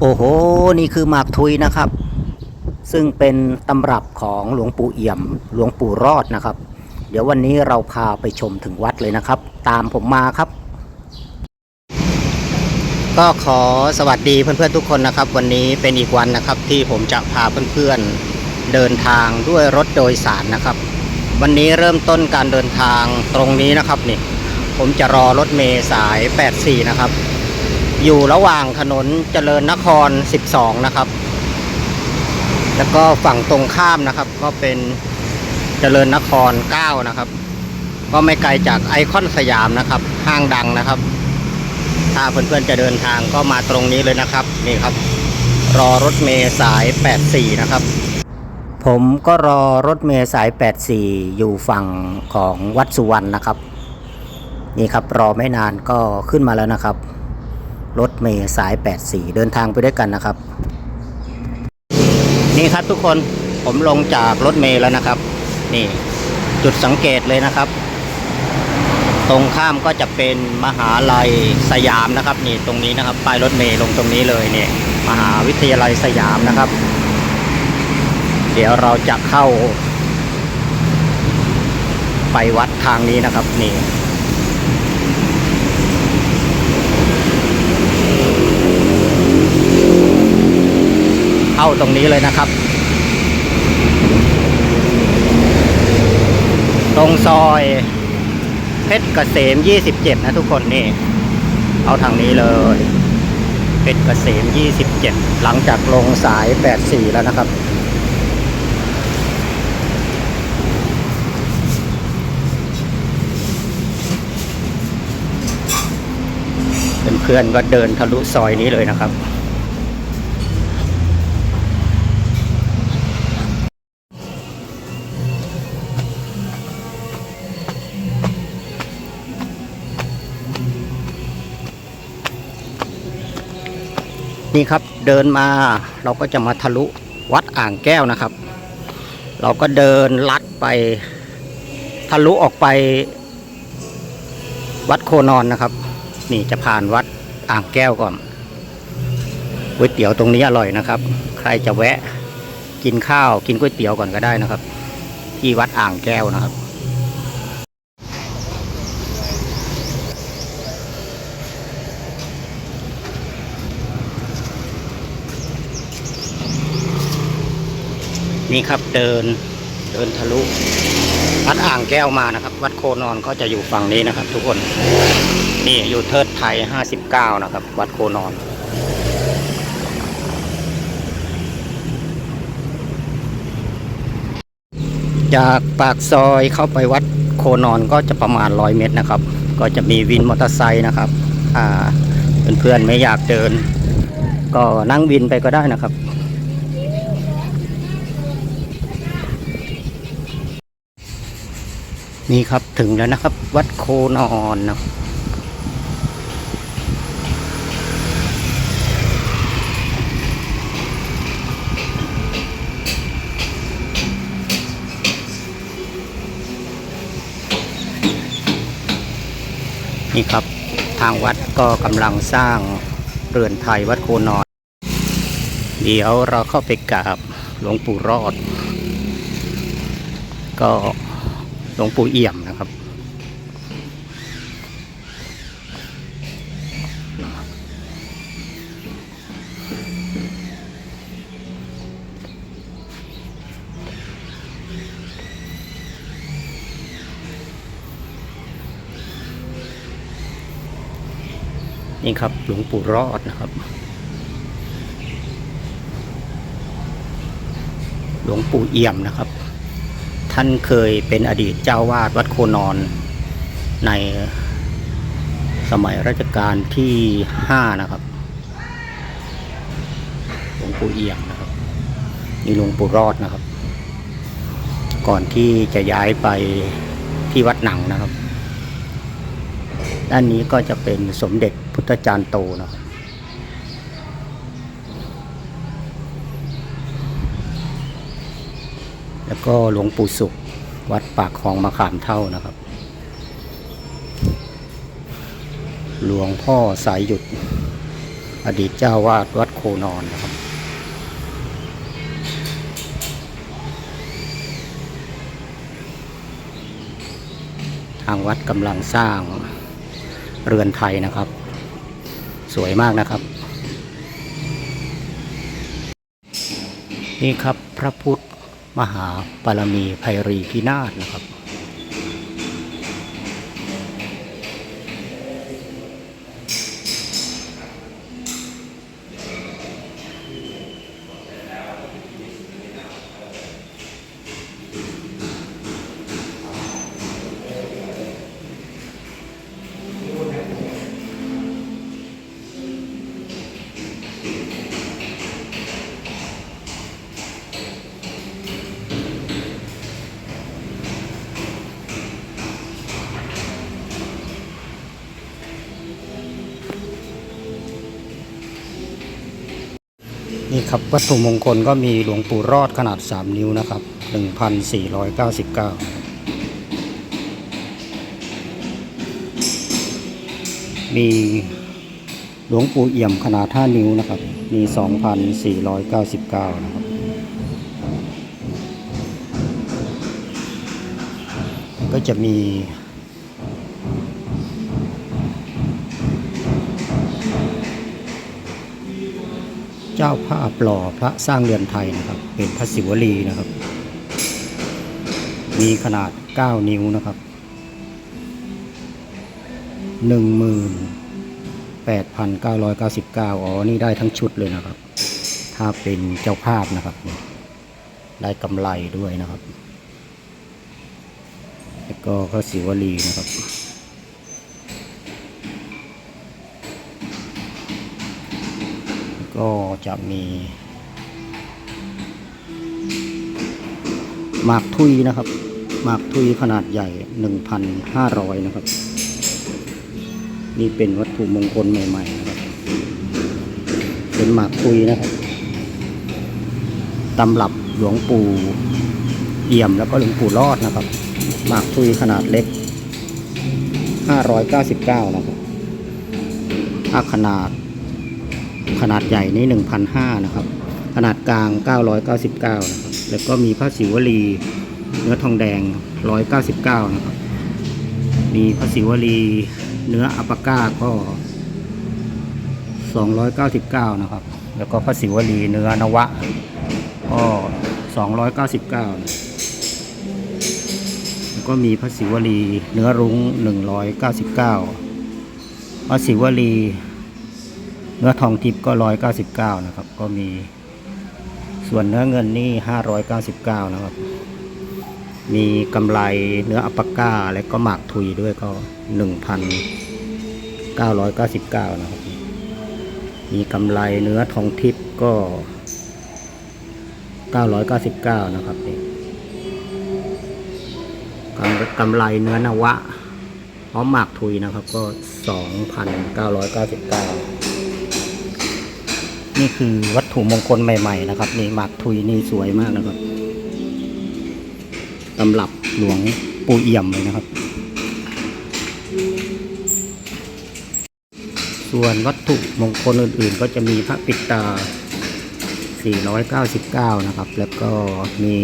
โอ้โห นี่คือหมากทุยนะครับ ซึ่งเป็นตำรับของหลวงปู่เอี่ยม หลวงปู่รอดนะครับ เดี๋ยววันนี้เราพาไปชมถึงวัดเลยนะครับ ตามผมมาครับ ก็ขอสวัสดีเพื่อนๆทุกคนนะครับ วันนี้เป็นอีกวันนะครับที่ผมจะพาเพื่อนๆเดินทางด้วยรถโดยสารนะครับ วันนี้เริ่มต้นการเดินทางตรงนี้นะครับนี่ผมจะรอรถเมล์สาย 84 นะครับ อยู่ระหว่างถนนเจริญนคร 12 นะครับ แล้วก็ฝั่งตรงข้ามนะครับ ก็เป็นเจริญนคร 9 นะครับ ก็ไม่ไกลจากไอคอนสยามนะครับ ห้างดังนะครับ ถ้าเพื่อนๆจะเดินทางก็มาตรงนี้เลยนะครับ นี่ครับ รอรถเมล์สาย 84 นะครับ ผมก็รอรถเมล์สาย 84 อยู่ฝั่งของวัดสุวรรณนะครับ นี่ครับรอไม่นานก็ขึ้นมาแล้วนะครับ รถเมล์สาย 84 เดินทางไปด้วยกันนะครับ นี่ครับทุกคนผมลงจากรถเมล์แล้วนะครับ นี่จุดสังเกตเลยนะครับ ตรงข้ามก็จะเป็นมหาลัยสยามนะครับ นี่ตรงนี้นะครับป้ายรถเมล์ลงตรงนี้เลยเนี่ยมหาวิทยาลัยสยามนะครับ เดี๋ยวเราจะเข้า ไปวัดทางนี้นะครับนี่าตรงนี้เลยนะครับ ตรงซอยเพชรเกษม 27 นะทุกคนนี่ เอาทางนี้เลยเพชรเกษม 27 หลังจากลงสาย 84 แล้วนะครับเพื่อนๆก็เดินทะลุซอยนี้เลยนะครับ นี่ครับเดินมาเราก็จะมาทะลุวัดอ่างแก้วนะครับ เราก็เดินลัดไปทะลุออกไป วัดโคนอนนะครับ นี่จะผ่านวัดอ่างแก้วก่อนก๋วยเตี๋ยวตรงนี้อร่อยนะครับ ใครจะแวะกินข้าวกินก๋วยเตี๋ยวก่อนก็ได้นะครับ ที่วัดอ่างแก้วนะครับ นี่ครับเดินเดินทะลุวัดอ่างแก้วมานะครับ วัดโคนอนก็จะอยู่ฝั่งนี้นะครับ ทุกคน นี่อยู่เทิดไทย59นะครับ วัดโคนอนจากปากซอยเข้าไปวัดโคนอนก็จะประมาณ100เมตรนะครับ ก็จะมีวินมอเตอร์ไซค์นะครับเพื่อนๆไม่อยากเดิน ก็นั่งวินไปก็ได้นะครับ นี่ครับถึงแล้วนะครับ วัดโคนอนนะนี่ครับทางวัดก็กำลังสร้างเรือนไทยวัดโคนอน เดี๋ยวเราเข้าไปกราบหลวงปู่รอด ก็ หลวงปู่เอี่ยมนะครับ นี่ครับหลวงปู่รอดนะครับหลวงปู่เอี่ยมนะครับ ท่านเคยเป็นอดีตเจ้าวาดวัดโคนอน ในสมัยรัชกาลที่ห้านะครับ หลวงปู่เอี่ยมนะครับนี่หลวงปู่รอดนะครับ ก่อนที่จะย้ายไปที่วัดหนังนะครับ ด้านนี้ก็จะเป็นสมเด็จพุทธจารย์โตนะครับ แล้ว ก็หลวงปู่สุข วัดปากคลองมะขามเท่านะครับ หลวงพ่อสายหยุด อดีตเจ้าวาดวัดโคนอนนะครับ ทางวัดกำลังสร้างเรือนไทยนะครับ สวยมากนะครับ นี่ครับพระพุทธ มหาปารมีภัยรีพินาศนะครับ ครับวัตถุมงคลก็มีหลวงปู่รอดขนาด 3 นิ้วนะครับ 1,499 มีหลวงปู่เอี่ยมขนาด 5 นิ้วนะครับ มี 2,499 นะครับ ก็จะมี เจ้าภาพหล่อพระสร้างเรือนไทยนะครับ เป็นพระศิวลีนะครับ มีขนาด 9 นิ้วนะครับ 18,999 อ๋อ นี่ได้ทั้งชุดเลยนะครับ ถ้าเป็นเจ้าภาพนะครับ ได้กำไรด้วยนะครับ แล้วก็พระศิวลีนะครับก็ จะมีหมากทุยนะครับหมากทุยขนาดใหญ่ 1,500 นะครับ นี่เป็นวัตถุมงคลใหม่ๆนะครับ เป็นหมากทุยนะครับตำรับหลวงปู่เอี่ยมแล้วก็หลวงปู่รอดนะครับ หมากทุยขนาดเล็ก 599 นะครับถ้าขนาด ขนาดใหญ่นี่1,500นะครับ ขนาดกลาง 999 นะครับ แล้วก็มีพระศิวลี เนื้อทองแดง 199 นะครับ มีพระศิวลี เนื้ออัปาก้าก็ 299 นะครับ แล้วก็พระศิวลีเนื้อนวะ ก็ 299นะแล้วก็มีพระศิวลีเนื้อรุ้ง 199พระศิวลี เนื้อทองทิพย์ก็ร้อยเก้าสิบเก้านะครับ ก็มี ส่วนเนื้อเงินนี่ห้าร้อยเก้าสิบเก้านะครับ มีกำไรเนื้ออัปปาก้าและก็หมากทุยด้วยก็หนึ่งพันเก้าร้อยเก้าสิบเก้านะครับ มีกำไรเนื้อทองทิพย์ก็เก้าร้อยเก้าสิบเก้านะครับนี่กำกำไรเนื้อนวะพร้อมหมากทุยนะครับก็สองพันเก้าร้อยเก้าสิบเก้า นี่คือวัตถุมงคลใหม่ ๆ นะครับนี่หมากทุยนี่สวยมากนะครับตำรับหลวงปู่เอี่ยมเลยนะครับ ส่วนวัตถุมงคลอื่นๆ ก็จะมีพระปิดตา 499 นะครับ แล้วก็มี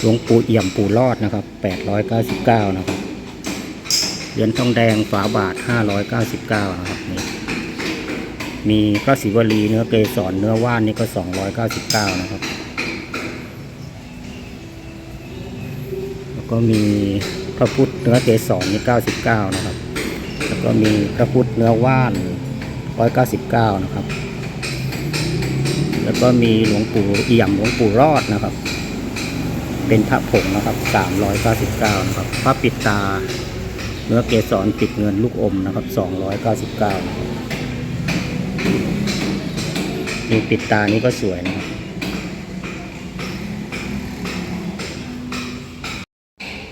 หลวงปู่เอี่ยมปู่รอดนะครับ 899 นะครับ เหรียญทองแดงฝาบาท 599 นะครับ มีพระศิวลีเนื้อเกสรเนื้อว่านนี่ก็ 299 นะครับ แล้วก็มีพระพุทธเนื้อเกสรนี่ 99 นะครับ แล้วก็มีพระพุทธเนื้อว่าน 199 นะครับ แล้วก็มีหลวงปู่เอี่ยมหลวงปู่รอดนะครับ เป็นพระผงนะครับ 399 นะครับ พระปิดตา เนื้อเกสรปิดเงินลูกอมนะครับ 299 นะครับนี่ปิดตานี่ก็สวยนะครับ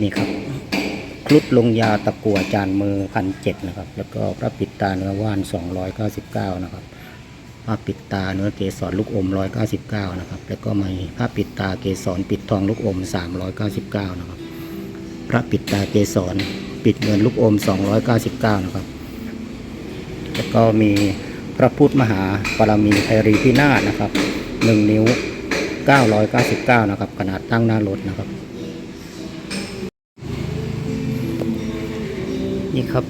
นี่ครับคลุดลงยาตะกัวจานมือพันเจ็ดนะครับ แล้วก็พระปิดตาเนื้อว่านสองร้อยเก้าสิบเก้านะครับพระปิดตาเนื้อเกสรลูกอมร้อยเก้าสิบเก้านะครับ แล้วก็มีพระปิดตาเกสรปิดทองลูกอมสามร้อยเก้าสิบเก้านะครับ พระปิดตาเกสรปิดเงินลูกอมสองร้อยเก้าสิบเก้านะครับ แล้วก็มี พระพุทธมหาปรมีไพรีพินาศนะครับ 1 นิ้ว 999 นะครับ ขนาดตั้งหน้ารถนะครับ นี่ครับ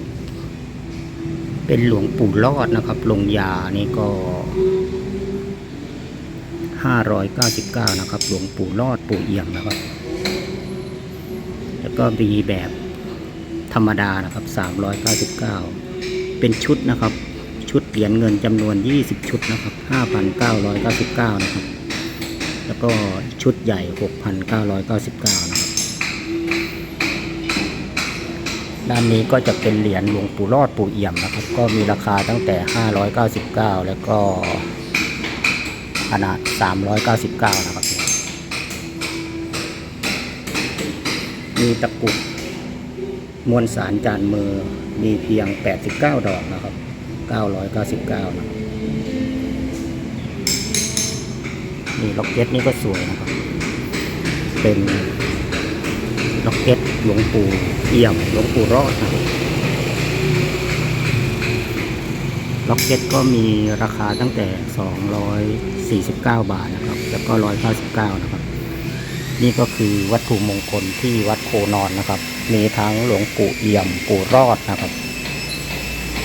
เป็นหลวงปู่รอดนะครับ ลงยานี่ก็ 599 นะครับ หลวงปู่รอดปู่เอี่ยมนะครับ แล้วก็มีแบบธรรมดานะครับ 399 เป็นชุดนะครับ ชุดเหรียญเงินจำนวน 20 ชุดนะครับ 5,999 นะครับ แล้วก็ชุดใหญ่ 6,999 นะครับ ด้านนี้ก็จะเป็นเหรียญหลวงปู่รอดปู่เอี่ยมนะครับ ก็มีราคาตั้งแต่ 599 แล้วก็ขนาด 399 นะครับ มีตะกุดมวลสารจานมือมีเพียง 89 ดอกนะครับ 999นะครับนี่ล็อกเก็ตนี่ก็สวยนะครับ เป็นล็อกเก็ตหลวงปู่เอี่ยมหลวงปู่รอดนะครับล็อกเก็ตก็มีราคาตั้งแต่ 249 บาทนะครับ แล้วก็ 199 นะครับ นี่ก็คือวัตถุมงคลที่วัดโคนอนนะครับ มีทั้งหลวงปู่เอี่ยมปู่รอดนะครับ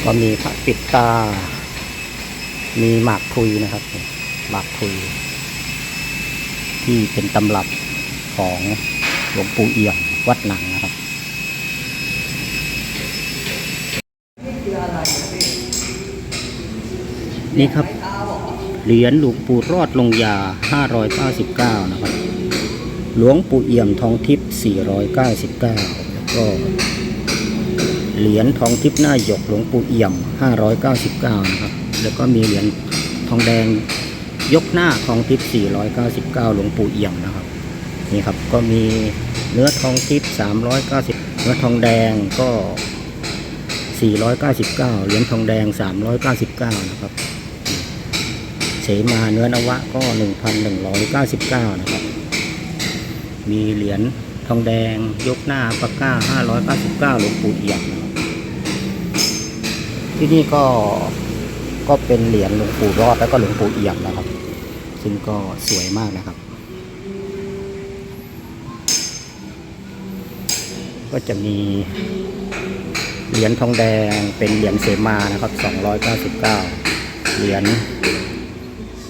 ก็มีพระปิดตา มีหมากพุยนะครับ หมากพุย ที่เป็นตำรับของหลวงปู่เอี่ยมวัดหนังนะครับนี่ครับ เหรียญหลวงปู่รอดลงยา 599 นะครับ หลวงปู่เอี่ยมทองทิพย์499 แล้วก็ เหรียญทองทิพย์หน้าหยกหลวงปู่เอี่ยม 599 นะครับ แล้วก็มีเหรียญทองแดงยกหน้าทองทิพย์ 499 หลวงปู่เอี่ยมนะครับ นี่ครับก็มีเนื้อทองทิพย์ 390 เนื้อทองแดงก็ 499 เหรียญทองแดง 399 นะครับเสมาเนื้อนวะก็ 1,199 นะครับ มีเหรียญทองแดงยกหน้าปากก้า 599 หลวงปู่เอี่ยมนะ ที่นี่ก็ก็เป็นเหรียญหลวงปู่รอดแล้วก็หลวงปู่เอี่ยมนะครับ ซึ่งก็สวยมากนะครับ ก็จะมีเหรียญทองแดงเป็นเหรียญเสมานะครับ299 เหรียญ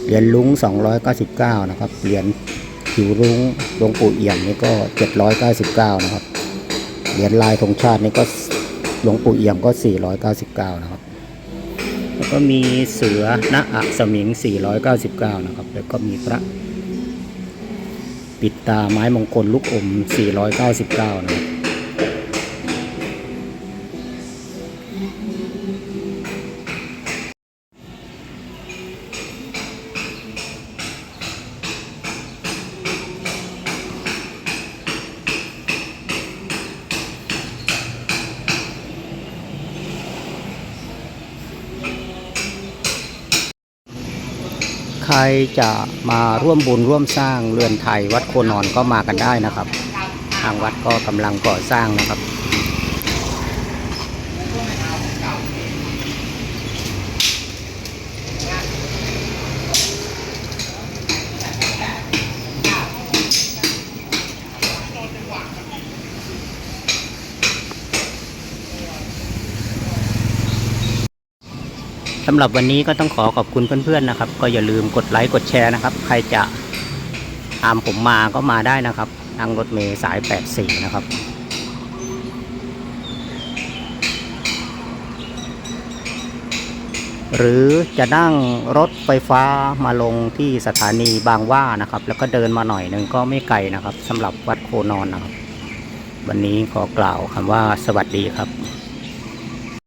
เหรียญลุง299 นะครับ เหรียญผิวรุ้งหลวงปู่เอี่ยมนี่ก็ 799 นะครับ เหรียญลายธงชาตินี่ก็ หลวงปู่เอี่ยมก็ 499 นะครับ แล้วก็มีเสือณอะสมิง 499 นะครับ แล้วก็มีพระ ปิดตาไม้มงคลลูกอม 499 นะครับ รจะมาร่วมบุญร่วมสร้างเรือนไทยวัดโคนอนก็มากันได้นะครับ ทางวัดก็กำลังก่อสร้างนะครับ สำหรับวันนี้ก็ต้องขอขอบคุณเพื่อนๆนะครับ ก็อย่าลืมกดไลค์กดแชร์นะครับ ใครจะตามผมมาก็มาได้นะครับทางรถเมย์สาย 84 นะครับหรือจะนั่งรถไฟฟ้ามาลงที่สถานีบางว่านะครับ แล้วก็เดินมาหน่อยหนึ่งก็ไม่ไกลนะครับสำหรับวัดโคนอนนะครับ วันนี้ขอกล่าวคำว่าสวัสดีครับ